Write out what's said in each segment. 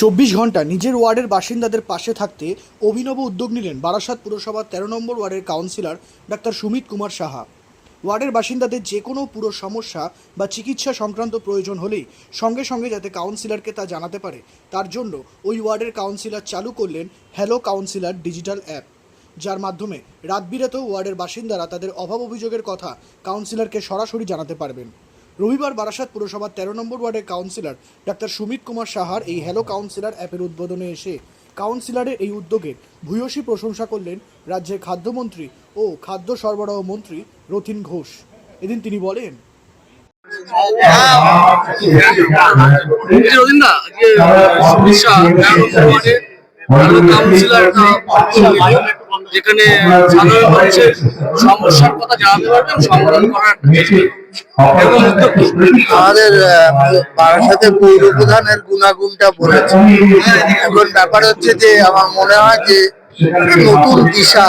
চব্বিশ ঘণ্টা নিজের ওয়ার্ডের বাসিন্দাদের পাশে থাকতে অভিনব উদ্যোগ নিলেন বারাসাত পুরসভার তেরো নম্বর ওয়ার্ডের কাউন্সিলর ডাক্তার সুমিত কুমার সাহা। ওয়ার্ডের বাসিন্দাদের যে কোনো পুরো সমস্যা বা চিকিৎসা সংক্রান্ত প্রয়োজন হলেই সঙ্গে সঙ্গে যাতে কাউন্সিলরকে তা জানাতে পারে, তার জন্য ওই ওয়ার্ডের কাউন্সিলর চালু করলেন হ্যালো কাউন্সিলর ডিজিটাল অ্যাপ। যার মাধ্যমে রাতবিরাতেও ওয়ার্ডের বাসিন্দারা তাদের অভাব অভিযোগের কথা কাউন্সিলরকে সরাসরি জানাতে পারবেন। রবিবার বারাসাত পুরসভার তেরো নম্বর ওয়ার্ডের কাউন্সিলর ডাক্তার সুমিত কুমার সাহার এই হ্যালো কাউন্সিলর অ্যাপের উদ্বোধনে এসে কাউন্সিলরের এই উদ্যোগের ভূয়সী প্রশংসা করলেন রাজ্যের খাদ্যমন্ত্রী ও খাদ্য সরবরাহ মন্ত্রী রথিন ঘোষ। এদিন তিনি বলেন যেখানে সমস্যার কথা জানাতে পারবেন, সমাধান করার আমাদের সাথে পৌর প্রধানের গুণাগুণটা বলেছে। এখন ব্যাপার হচ্ছে যে, আমার মনে হয় যে নতুন দিশা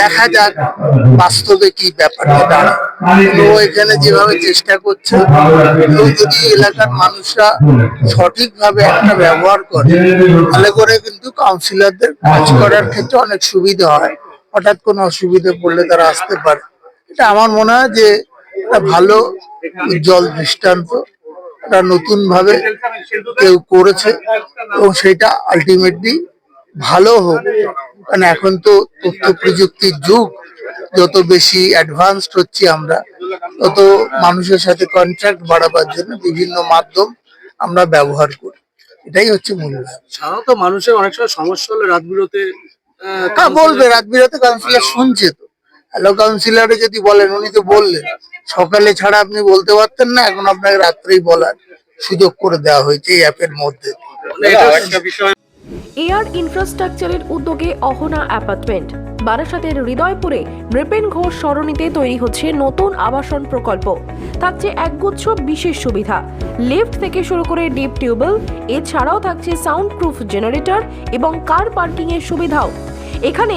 দেখা যাক বাস্তবে কি ব্যাপারটা দাঁড়ায় তো এখানে যেভাবে চেষ্টা করছে যদি এলাকার মানুষরা সঠিকভাবে একটা ব্যবহার করে, তাহলে করে কিন্তু কাউন্সিলরদের কাজ করার ক্ষেত্রে অনেক সুবিধা হয়। হঠাৎ কোনো অসুবিধা পড়লে তারা আসতে পারে। এটা আমার মনে হয় যে একটা ভালো উজ্জ্বল দৃষ্টান্ত এটা নতুন ভাবে কেউ করেছে এবং সেটা আলটিমেটলি ভালো হোক। কারণ এখন তো তথ্য প্রযুক্তির যুগ যত বেশি অ্যাডভান্সড হচ্ছি আমরা তত মানুষের সাথে কন্ট্যাক্ট বাড়াবার জন্য বিভিন্ন মাধ্যম আমরা ব্যবহার করি। এটাই হচ্ছে মূল সাধারণত মানুষের অনেক সময় সমস্যা হলে রাত বিরতে হ্যাঁ বলবে রাত বিরাতে কাউন্সিলর শুনছে তো। হ্যালো কাউন্সিলরে যদি বলেন উনি তো বললেন। সকালে ছাড়া আপনি বলতে পারতেন না এখন আপনাকে রাত্রেই বলার সুযোগ করে দেওয়া হয়েছে এই অ্যাপের মধ্যে। এয়ার ইনফ্রাস্ট্রাকচারের উদ্যোগে অহনা অ্যাপার্টমেন্ট বারাসাতের হৃদয়পুরে নৃপেন ঘোষ সরণিতে তৈরি হচ্ছে নতুন আবাসন প্রকল্প। থাকছে একগুচ্ছ বিশেষ সুবিধা। লিফট থেকে শুরু করে ডিপ টিউবওয়েল এছাড়াও থাকছে সাউন্ড প্রুফ জেনারেটর এবং কার পার্কিংয়ের সুবিধাও। এখানে